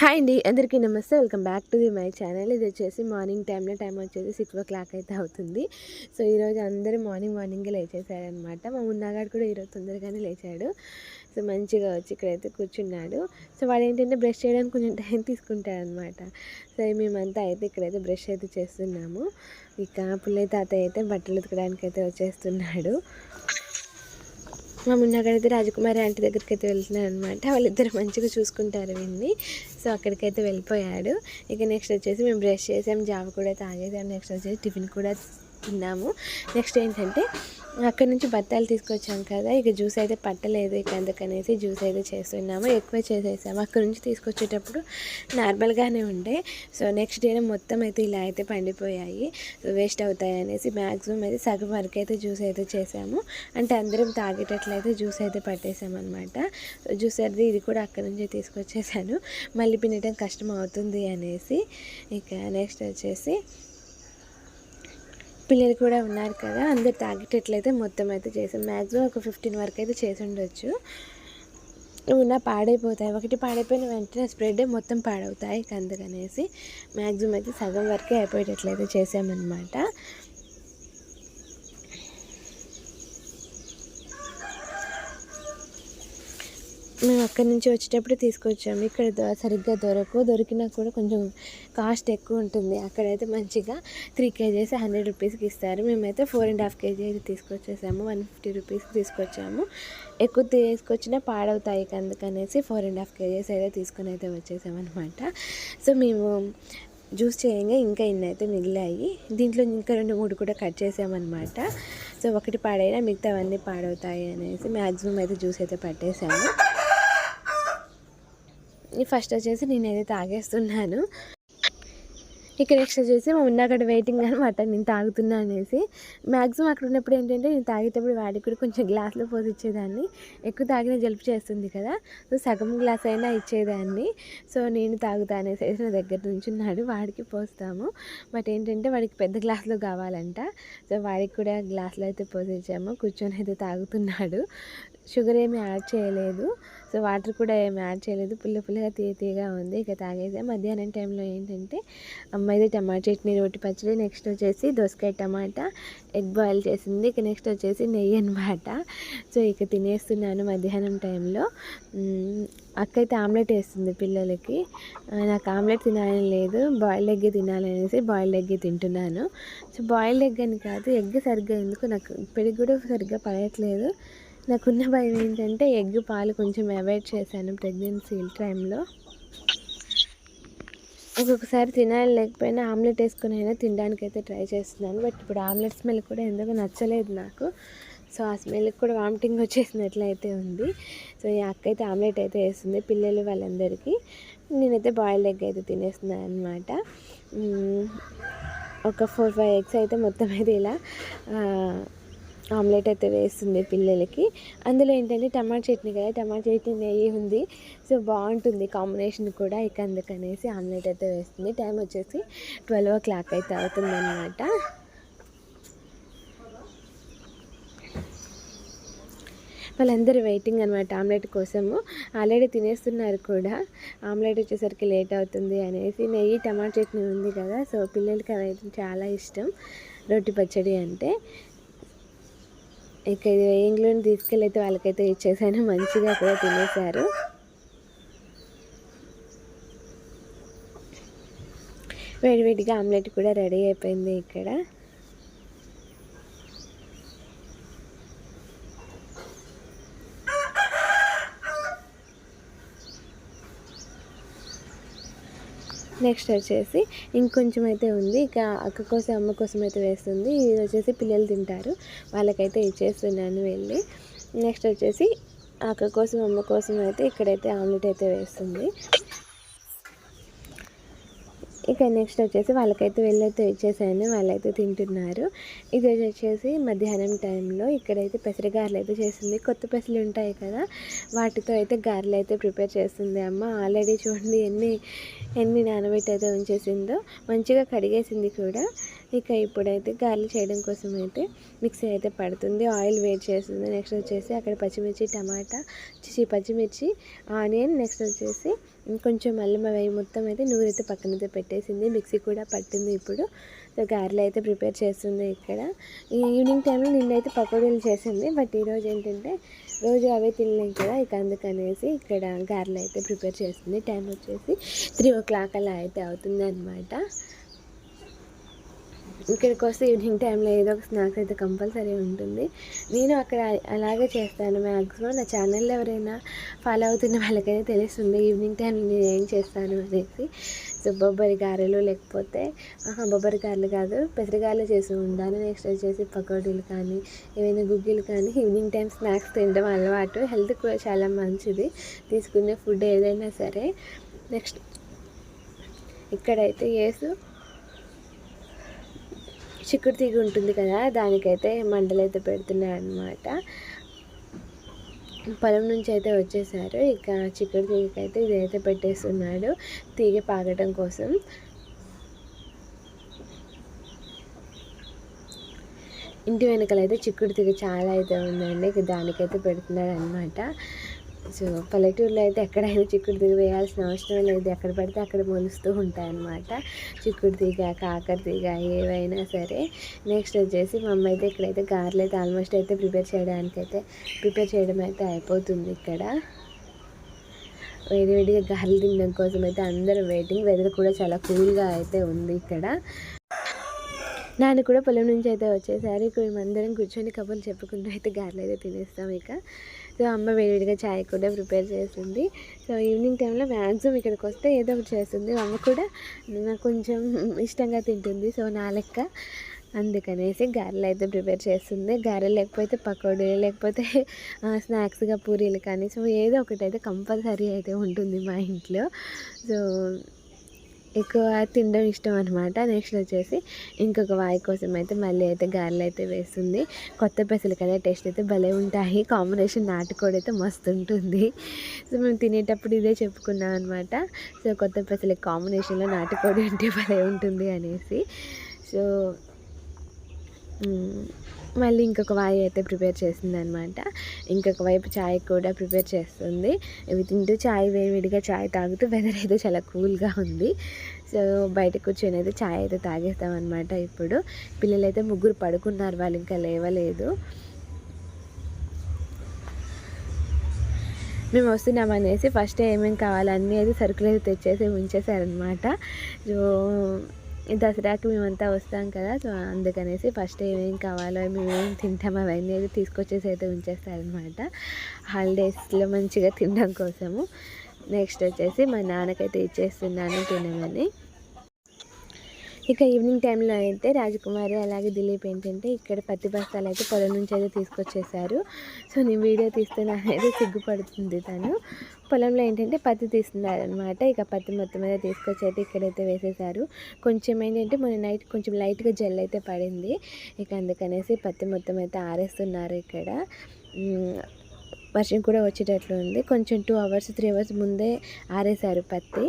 Hi అండి అందరికీ నమస్తే. Welcome back to the my channel. ఇది వచ్చేసి మార్నింగ్ టైంలో టైం వచ్చేసి సిక్స్ ఓ క్లాక్ అయితే అవుతుంది. సో ఈరోజు అందరూ మార్నింగ్ మార్నింగే లేచేసారనమాట మా ఉన్నగాడు కూడా ఈరోజు తొందరగానే లేచాడు. సో మంచిగా వచ్చి ఇక్కడైతే కూర్చున్నాడు. సో వాడు ఏంటంటే బ్రష్ చేయడానికి కొంచెం టైం తీసుకుంటాడనమాట సో మేమంతా అయితే ఇక్కడైతే బ్రష్ అయితే చేస్తున్నాము. ఇక పుల్లయ్య తాతయ్య అయితే బట్టలు ఉతకడానికి అయితే వచ్చేస్తున్నాడు. మా మున్నగాడైతే రాజకుమారి ఆంటీ దగ్గరికి అయితే వెళ్తున్నాడు అనమాట వాళ్ళిద్దరు మంచిగా చూసుకుంటారు వీడిని సో అక్కడికైతే వెళ్ళిపోయాడు. ఇక నెక్స్ట్ వచ్చేసి మేము బ్రష్ చేసాం జావ కూడా తాగేసాం. నెక్స్ట్ వచ్చేసి టిఫిన్ కూడా తిన్నాము. నెక్స్ట్ ఏంటంటే అక్కడ నుంచి బత్తాలు తీసుకొచ్చాం కదా. ఇక జ్యూస్ అయితే పట్టలేదు. ఇక అందుకనేసి జ్యూస్ అయితే చేస్తున్నాము. ఎక్కువ చేసేసాము. అక్కడ నుంచి తీసుకొచ్చేటప్పుడు నార్మల్గానే ఉండే. సో నెక్స్ట్ డే మొత్తం అయితే ఇలా అయితే పండిపోయాయి. సో వేస్ట్ అవుతాయి అనేసి మ్యాక్సిమం అయితే సగం వరకు అయితే జ్యూస్ అయితే చేసాము. అంటే అందరం తాగేటట్లయితే జ్యూస్ అయితే పట్టేసామన్నమాట. జ్యూస్ అది ఇది కూడా అక్కడ నుంచి తీసుకొచ్చేసాను. మళ్ళీ పినటం కష్టం అవుతుంది అనేసి ఇక నెక్స్ట్ వచ్చేసి పిల్లలు కూడా ఉన్నారు కదా అందరు తాగేటట్లయితే మొత్తం అయితే చేసాం. మ్యాక్సిమం ఒక ఫిఫ్టీన్ వరకు అయితే చేసి ఉండొచ్చు. ఉన్న పాడైపోతాయి. ఒకటి పాడైపోయిన వెంటనే స్ప్రెడ్ మొత్తం పాడవుతాయి అందుకనేసి మ్యాక్సిమం అయితే సగం వరకే అయిపోయేటట్లయితే చేసామన్నమాట. మేము అక్కడి నుంచి వచ్చేటప్పుడు తీసుకొచ్చాము. ఇక్కడ దొ సరిగ్గా దొరకు దొరికినా కూడా కొంచెం కాస్ట్ ఎక్కువ ఉంటుంది. అక్కడైతే మంచిగా త్రీ కేజీస్ హండ్రెడ్ రూపీస్కి ఇస్తారు. మేమైతే ఫోర్ అండ్ హాఫ్ కేజీ అయితే తీసుకొచ్చేసాము. వన్ ఫిఫ్టీ రూపీస్కి తీసుకొచ్చాము. ఎక్కువ తీసుకొచ్చినా పాడవుతాయి అందుకనేసి ఫోర్ అండ్ హాఫ్ కేజీస్ అయితే తీసుకొని అయితే వచ్చేసామన్నమాట. సో మేము జ్యూస్ చేయంగా ఇంకా ఇన్ని అయితే మిగిలాయి. దీంట్లో ఇంకా రెండు మూడు కూడా కట్ చేసామన్నమాట. సో ఒకటి పాడైనా మిగతా అవన్నీ పాడవుతాయి అనేసి మ్యాక్సిమం అయితే జ్యూస్ అయితే పట్టేసాము. ఫస్ట్ వచ్చేసి నేనైతే తాగేస్తున్నాను. ఇక్కడ నెక్స్ట్ వచ్చేసి మా ఉన్న అక్కడ వెయిటింగ్ అనమాట నేను తాగుతున్నా అనేసి. మ్యాక్సిమం అక్కడ ఉన్నప్పుడు ఏంటంటే నేను తాగేటప్పుడు వాడికి కూడా కొంచెం గ్లాస్లో పోసి ఇచ్చేదాన్ని ఎక్కువ తాగిన జలుపు చేస్తుంది కదా సో సగం గ్లాస్ అయినా ఇచ్చేదాన్ని. సో నేను తాగుతా అనేసి నా దగ్గర నుంచి ఉన్నాడు వాడికి పోస్తాము. బట్ ఏంటంటే వాడికి పెద్ద గ్లాస్లో కావాలంట. సో వాడికి కూడా గ్లాస్లో అయితే పోసి ఇచ్చాము కూర్చొని అయితే తాగుతున్నాడు. షుగర్ ఏమీ యాడ్ చేయలేదు. సో వాటర్ కూడా ఏమి యాడ్ చేయలేదు. పుల్ల పుల్లగా తీయ తీయగా ఉంది. ఇక తాగేసా మధ్యాహ్నం టైంలో ఏంటంటే అమ్మాయిది టమాటా చట్నీ రోటి పచ్చడి నెక్స్ట్ వచ్చేసి దోసకాయ టమాటా ఎగ్ బాయిల్ చేసింది. ఇక నెక్స్ట్ వచ్చేసి నెయ్యి అనమాట సో ఇక తినేస్తున్నాను మధ్యాహ్నం టైంలో. అక్క అయితే ఆమ్లెట్ వేస్తుంది పిల్లలకి. నాకు ఆమ్లెట్ తినాలని లేదు. బాయిల్డ్ ఎగ్ తినాలనేసి బాయిల్డ్ ఎగ్ తింటున్నాను. సో బాయిల్డ్ ఎగ్ అని కాదు ఎగ్ సరిగ్గా ఎందుకు నాకు ఇప్పటికి కూడా సరిగ్గా పడట్లేదు. నాకున్న భయం ఏంటంటే ఎగ్ పాలు కొంచెం అవాయిడ్ చేశాను ప్రెగ్నెన్సీ టైంలో. ఒక్కొక్కసారి తినాలి లేకపోయినా ఆమ్లెట్ వేసుకుని అయినా తినడానికి అయితే ట్రై చేస్తున్నాను. బట్ ఇప్పుడు ఆమ్లెట్ స్మెల్ కూడా ఎందుకు నచ్చలేదు నాకు. సో ఆ స్మెల్కి కూడా వామిటింగ్ వచ్చేసినట్లయితే ఉంది. సో ఈ అక్క అయితే ఆమ్లెట్ అయితే వేస్తుంది పిల్లలు వాళ్ళందరికీ. నేనైతే బాయిల్డ్ ఎగ్ అయితే తినేస్తున్నాను అనమాట ఒక ఫోర్ ఫైవ్ ఎగ్స్ అయితే మొత్తం అయితే ఇలా ఆమ్లెట్ అయితే వేస్తుంది పిల్లలకి. అందులో ఏంటంటే టమాటా చట్నీ కదా టమాటా చట్నీ నెయ్యి ఉంది. సో బాగుంటుంది కాంబినేషన్ కూడా ఇక అందుకనేసి ఆమ్లెట్ అయితే వేస్తుంది. టైం వచ్చేసి ట్వెల్వ్ ఓ క్లాక్ అయితే అవుతుందన్నమాట. వాళ్ళందరూ వెయిటింగ్ అనమాట ఆమ్లెట్ కోసము. ఆల్రెడీ తినేస్తున్నారు కూడా. ఆమ్లెట్ వచ్చేసరికి లేట్ అవుతుంది అనేసి నెయ్యి టమాటా చట్నీ ఉంది కదా సో పిల్లలకి అదైతే చాలా ఇష్టం. రొట్టి పచ్చడి అంటే. ఇక ఇది వేయంలోని తీసుకెళ్ళైతే వాళ్ళకైతే ఇచ్చేసాను మంచిగా కూడా తినేశారు. వేడివేడిగా ఆమ్లెట్ కూడా రెడీ అయిపోయింది ఇక్కడ. నెక్స్ట్ వచ్చేసి ఇంకొంచెం అయితే ఉంది. ఇక అక్క కోసం అమ్మ కోసం అయితే వేస్తుంది. ఇది వచ్చేసి పిల్లలు తింటారు. వాళ్ళకైతే ఇచ్చేస్తున్నాను వెళ్ళి. నెక్స్ట్ వచ్చేసి అక్క కోసం అమ్మ కోసం అయితే ఇక్కడైతే ఆమ్లెట్ అయితే వేస్తుంది. ఇక నెక్స్ట్ వచ్చేసి వాళ్ళకైతే వెళ్ళైతే ఇచ్చేసాను వాళ్ళైతే తింటున్నారు. ఇది వచ్చేసి మధ్యాహ్నం టైంలో ఇక్కడైతే పెసరగారెలు అయితే చేసింది కొత్త పెసలు ఉంటాయి కదా వాటితో అయితే గారెలు అయితే ప్రిపేర్ చేస్తుంది అమ్మ. ఆల్రెడీ చూడండి ఎన్ని ఎన్ని నానబెట్టి అయితే ఉంచేసిందో. మంచిగా కడిగేసింది కూడా. ఇక ఇప్పుడైతే గారెలు చేయడం కోసం అయితే మిక్సీ అయితే పడుతుంది. ఆయిల్ వేడి చేస్తుంది. నెక్స్ట్ వచ్చేసి అక్కడ పచ్చిమిర్చి టమాటా చి పచ్చిమిర్చి ఆనియన్ నెక్స్ట్ వచ్చేసి కొంచెం అల్లం అవి మొత్తం అయితే నూరైతే పక్కనైతే పెట్టేసింది. మిక్సీ కూడా పట్టింది ఇప్పుడు. సో గారెలు అయితే ప్రిపేర్ చేస్తుంది ఇక్కడ. ఈవినింగ్ టైంలో నిన్నైతే పకోడీలు చేసింది. బట్ ఈరోజు ఏంటంటే రోజు అవే తినలేం కదా. ఇక అందుకనేసి ఇక్కడ గారెలు అయితే ప్రిపేర్ చేస్తుంది. టైం వచ్చేసి త్రీ ఓ క్లాక్ అలా అయితే అవుతుంది అనమాట ఇక్కడికి వస్తే ఈవినింగ్ టైంలో ఏదో ఒక స్నాక్స్ అయితే కంపల్సరీ ఉంటుంది. నేను అక్కడ అలాగే చేస్తాను మ్యాక్సిమం నా ఛానల్లో ఎవరైనా ఫాలో అవుతున్న వాళ్ళకైతే తెలుస్తుంది ఈవినింగ్ టైంలో నేను ఏం చేస్తాను అనేసి. సో బొబ్బరి గారెలు లేకపోతే బొబ్బరి గారెలు కాదు పెసరగారెలు చేసి ఉండాలి. నెక్స్ట్ వచ్చేసి పకోడీలు కానీ ఏమైనా గుగ్గిలు కానీ ఈవినింగ్ టైం స్నాక్స్ తినడం అలవాటు. హెల్త్ కూడా చాలా మంచిది. తీసుకునే ఫుడ్ ఏదైనా సరే. నెక్స్ట్ ఇక్కడైతే ఏసు చిక్కుడు తీగ ఉంటుంది కదా దానికైతే మంటలు అయితే పెడుతున్నాయి అన్నమాట పొలం నుంచి అయితే వచ్చేసారు ఇక చిక్కుడు తీగకైతే ఇదైతే పెట్టేస్తున్నాడు తీగ పాగటం కోసం. ఇంటి వెనకాలైతే చిక్కుడు తీగ చాలా అయితే ఉందండి దానికైతే పెడుతున్నాడు అనమాట సో పల్లెటూరులో అయితే ఎక్కడైనా చిక్కుడు దిగ వేయాల్సిన అవసరం లేదు. ఎక్కడ పడితే అక్కడ మొలుస్తూ ఉంటాయి అన్నమాట చిక్కుడు తీగ కాకర తీగ ఏవైనా సరే. నెక్స్ట్ వచ్చేసి మా అమ్మ అయితే ఇక్కడైతే గారెలు అయితే ఆల్మోస్ట్ అయితే ప్రిపేర్ చేయడానికి అయితే ప్రిపేర్ చేయడం అయితే అయిపోతుంది ఇక్కడ. వేడి వేడిగా తినడం కోసం అయితే అందరూ వెయిటింగ్ వెదర్ కూడా చాలా కూల్గా అయితే ఉంది ఇక్కడ. నాన్న కూడా పొలం నుంచి అయితే వచ్చేసారు. ఇక్కడ మేమందరం కూర్చొని కబుర్లు చెప్పుకుంటూ అయితే గారెలు అయితే తినేస్తాం ఇక. సో అమ్మ వేడిగా చాయ్ కూడా ప్రిపేర్ చేసింది సో ఈవినింగ్ టైంలో మ్యాక్సిమం ఇక్కడికి వస్తే ఏదో ఒకటి చేస్తుంది. అమ్మ కూడా నాకు కొంచెం ఇష్టంగా తింటుంది సో నా లెక్క. అందుకనేసి గారెలు అయితే ప్రిపేర్ చేస్తుంది. గారెలు లేకపోతే పకోడీ లేకపోతే స్నాక్స్గా పూరీలు కానీ సో ఏదో ఒకటి అయితే కంపల్సరీ అయితే ఉంటుంది మా ఇంట్లో. సో ఎక్కువ తినడం ఇష్టం అనమాట నెక్స్ట్ వచ్చేసి ఇంకొక వాయి కోసం అయితే మళ్ళీ అయితే గారెలు అయితే వేస్తుంది. కొత్త పెసలు కదా టేస్ట్ అయితే భలే ఉంటాయి. కాంబినేషన్ నాటుకోడి అయితే మస్తు ఉంటుంది. సో మేము తినేటప్పుడు ఇదే చెప్పుకున్నాం అనమాట సో కొత్త పెసల కాంబినేషన్లో నాటుకోడి ఉంటే భలే ఉంటుంది అనేసి. సో మళ్ళీ ఇంకొక వాయి అయితే ప్రిపేర్ చేసింది అనమాట ఇంకొక వైపు చాయ్ కూడా ప్రిపేర్ చేస్తుంది. ఇవి తింటూ చాయ్ వేడివిడిగా చాయ్ తాగుతూ వెదర్ అయితే చాలా కూల్గా ఉంది. సో బయట కూర్చొని అయితే చాయ్ అయితే తాగేస్తాం అనమాట ఇప్పుడు. పిల్లలు అయితే ముగ్గురు పడుకున్నారు వాళ్ళు ఇంకా లేవలేదు. మేము వస్తున్నాం అనేసి ఫస్ట్ ఏమేమి కావాలన్నీ అయితే సరుకులు అయితే తెచ్చేసి ఉంచేసారనమాట సో దసరాకి మేమంతా వస్తాం కదా సో అందుకనేసి ఫస్ట్ ఏమేమి కావాలో మేమేం తింటాం అవన్నీ అయితే తీసుకొచ్చేసి అయితే ఉంచేస్తారనమాట హాలిడేస్లో మంచిగా తినడం కోసము. నెక్స్ట్ వచ్చేసి మా నాన్నకైతే ఇచ్చేస్తున్నాను తినమని. ఇక ఈవినింగ్ టైంలో అయితే రాజకుమారి అలాగే దిలీప్ ఏంటంటే ఇక్కడ పత్తి బస్తాలు అయితే పొలం నుంచి అయితే తీసుకొచ్చేసారు సో నేను వీడియో తీస్తే నాకైతే సిగ్గుపడుతుంది తను. పొలంలో ఏంటంటే పత్తి తీస్తున్నారు అనమాట ఇక పత్తి మొత్తం మీద తీసుకొచ్చి అయితే ఇక్కడైతే వేసేసారు కొంచెం ఏంటంటే మొన్న నైట్ కొంచెం లైట్గా జెల్ అయితే పడింది. ఇక అందుకనేసి పత్తి మొత్తం అయితే ఆరేస్తున్నారు ఇక్కడ. వర్షం కూడా వచ్చేటట్లు ఉంది. కొంచెం టూ అవర్స్ త్రీ అవర్స్ ముందే ఆరేసారు పత్తి.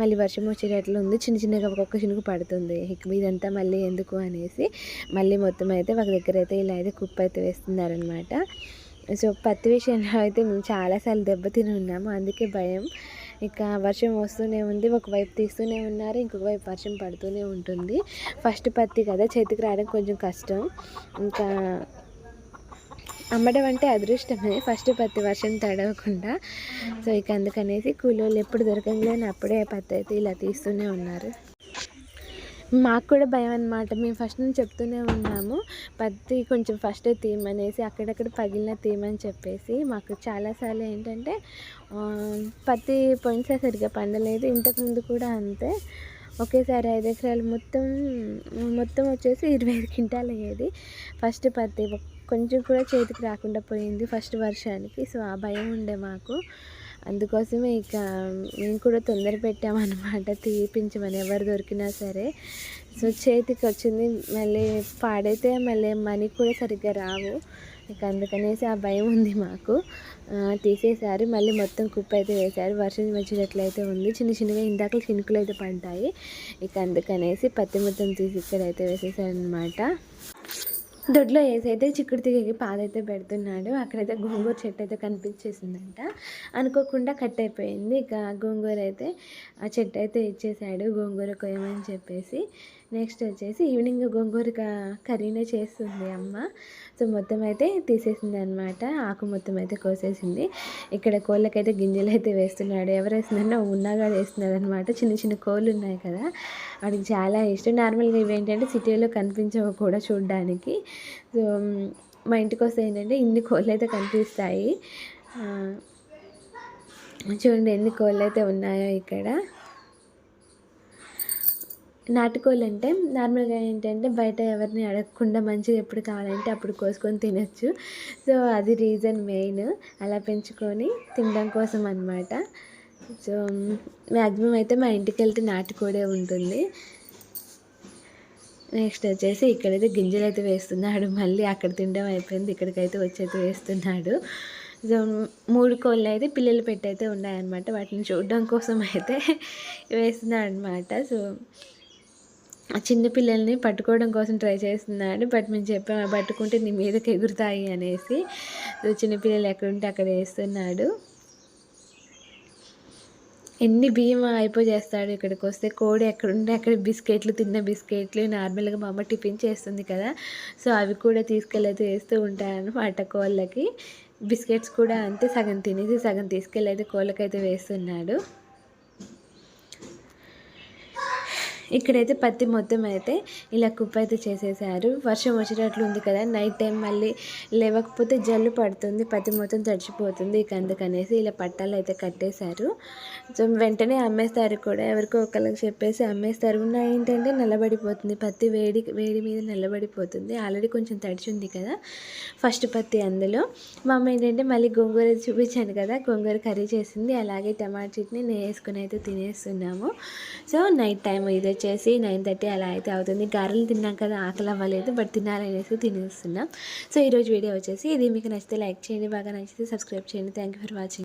మళ్ళీ వర్షం వచ్చేటట్లు ఉంది. చిన్న చిన్నగా ఒక్కొక్క చినుకు పడుతుంది. ఇదంతా మళ్ళీ ఎందుకు అనేసి మళ్ళీ మొత్తం అయితే ఒక దగ్గర అయితే ఇలా అయితే కుప్ప అయితే వేస్తున్నారనమాట సో పత్తి విషయంలో అయితే మేము చాలాసార్లు దెబ్బతిని ఉన్నాము. అందుకే భయం. ఇక వర్షం వస్తూనే ఉంది. ఒకవైపు తీస్తూనే ఉన్నారు. ఇంకొక వైపు వర్షం పడుతూనే ఉంటుంది. ఫస్ట్ పత్తి కదా చేతికి రావడం కొంచెం కష్టం. ఇంకా అమ్మడం అంటే అదృష్టమే. ఫస్ట్ పత్తి వర్షం తడవకుండా. సో ఇక అందుకనేసి కూలోళ్ళు ఎప్పుడు దొరకలేని అప్పుడే పత్తి అయితే ఇలా తీస్తూనే ఉన్నారు. మాకు కూడా భయం అనమాట మేము ఫస్ట్ నుంచి చెప్తూనే ఉన్నాము. పత్తి కొంచెం ఫస్ట్ తీయమనేసి అక్కడక్కడ పగిలిన తీయమని చెప్పేసి మాకు చాలాసార్లు ఏంటంటే పత్తి పోయినసారి సరిగ్గా పండలేదు. ఇంతకుముందు కూడా అంతే. ఒకేసారి ఐదు ఎకరాలు మొత్తం మొత్తం వచ్చేసి ఇరవై ఐదు క్వింటాలు అయ్యేది. ఫస్ట్ పత్తి కొంచెం కూడా చేతికి రాకుండా పోయింది ఫస్ట్ వర్షానికి. సో ఆ భయం ఉండే మాకు. అందుకోసమే ఇక మేము కూడా తొందర పెట్టామన్నమాట. తీపించమని ఎవరు దొరికినా సరే. సో చేతికి వచ్చింది. మళ్ళీ పాడైతే మళ్ళీ మనీ కూడా సరిగ్గా రావు. ఇక అందుకనేసి ఆ భయం ఉంది మాకు. తీసేశారు. మళ్ళీ మొత్తం కుప్ప అయితే వేశారు. వర్షం వచ్చేటట్లయితే ఉంది. చిన్న చిన్నగా ఇందాక చినుకులు అయితే పడ్డాయి. ఇక అందుకనేసి పత్తి మొత్తం తీసి ఇక్కడైతే వేసేసారనమాట దొడ్లో వేసైతే చిక్కుడు తిరిగి పాదైతే పెడుతున్నాడు అక్కడైతే గోంగూర చెట్టు అయితే కనిపించేసిందంట. అనుకోకుండా కట్ అయిపోయింది. ఇక గోంగూర అయితే ఆ చెట్టు అయితే ఇచ్చేసాడు గోంగూర కొయ్యమని చెప్పేసి. నెక్స్ట్ వచ్చేసి ఈవినింగ్ గోంగూర కర్రీనే చేస్తుంది అమ్మ. సో మొత్తం అయితే తీసేసింది అనమాట ఆకు మొత్తం అయితే కోసేసింది. ఇక్కడ కోళ్ళకైతే గింజలు అయితే వేస్తున్నాడు. ఎవరు వేస్తున్నారో ఉన్నాగా వేస్తున్నాడు అనమాట చిన్న చిన్న కోళ్ళు ఉన్నాయి కదా. వాడికి చాలా ఇష్టం. నార్మల్గా ఇవి ఏంటంటే సిటీలో కనిపించవు కూడా చూడడానికి. సో మా ఇంటికి వస్తే ఏంటంటే ఇన్ని కోళ్ళు అయితే కనిపిస్తాయి చూడండి ఎన్ని కోళ్ళు అయితే ఉన్నాయో ఇక్కడ. నాటుకోళ్ళు అంటే నార్మల్గా ఏంటంటే బయట ఎవరిని అడగకుండా మంచిగా ఎప్పుడు కావాలంటే అప్పుడు కోసుకొని తినచ్చు. సో అది రీజన్ మెయిన్. అలా పెంచుకొని తినడం కోసం అనమాట సో మ్యాక్సిమం అయితే మా ఇంటికి వెళ్తే నాటుకోడే ఉంటుంది. నెక్స్ట్ వచ్చేసి ఇక్కడైతే గింజలు అయితే వేస్తున్నాడు. మళ్ళీ అక్కడ తినడం అయిపోయింది. ఇక్కడికైతే వచ్చి అయితే వేస్తున్నాడు. సో మూడు కోళ్ళు అయితే పిల్లలు పెట్టయితే ఉన్నాయన్నమాట. వాటిని చూడడం కోసం అయితే వేస్తున్నాడు అనమాట సో ఆ పట్టుకోవడం కోసం ట్రై చేస్తున్నాడు. బట్ మేము చెప్పాము పట్టుకుంటే నీ మీదకి ఎగురుతాయి అనేసి. చిన్నపిల్లలు ఎక్కడుంటే అక్కడ వేస్తున్నాడు. ఎన్ని బియ్యం అయిపో చేస్తాడు ఇక్కడికి వస్తే. కోడి ఎక్కడుంటే అక్కడ బిస్కెట్లు తిన్న బిస్కెట్లు నార్మల్గా మా అమ్మ టిఫిన్ చేస్తుంది కదా. సో అవి కూడా తీసుకెళ్ళైతే వేస్తూ ఉంటారన్నమాట కోళ్ళకి. బిస్కెట్స్ కూడా అంతే సగం తినేసి సగం తీసుకెళ్ళైతే కోళ్ళకైతే వేస్తున్నాడు. ఇక్కడైతే పత్తి మొత్తం అయితే ఇలా కుప్ప అయితే చేసేసారు. వర్షం వచ్చేటట్లు ఉంది కదా నైట్ టైం మళ్ళీ లేవకపోతే జల్లు పడుతుంది పత్తి మొత్తం తడిచిపోతుంది ఇక అందుకనేసి ఇలా పట్టాలు అయితే కట్టేశారు. సో వెంటనే అమ్మేస్తారు కూడా ఎవరికో ఒకరికి చెప్పేసి అమ్మేస్తారు. ఉన్న ఏంటంటే నల్లబడిపోతుంది పత్తి వేడి వేడి మీద నల్లబడిపోతుంది. ఆల్రెడీ కొంచెం తడిచింది కదా ఫస్ట్ పత్తి అందులో. మా అమ్మ ఏంటంటే మళ్ళీ గోంగూర చూపించాను కదా గోంగూర కర్రీ చేసింది. అలాగే టమాటా చట్నీ నేను వేసుకుని అయితే తినేస్తున్నాము. సో నైట్ టైం ఇది వచ్చేసి నైన్ థర్టీ అలా అయితే అవుతుంది. గారెలు తిన్నాం కదా ఆకలి అవ్వలేదు బట్ తినాలనేసి తినేస్తున్నాం. సో ఈరోజు వీడియో వచ్చేసి ఇది. మీకు నచ్చితే లైక్ చేయండి బాగా నచ్చితే సబ్స్క్రైబ్ చేయండి. Thank you for watching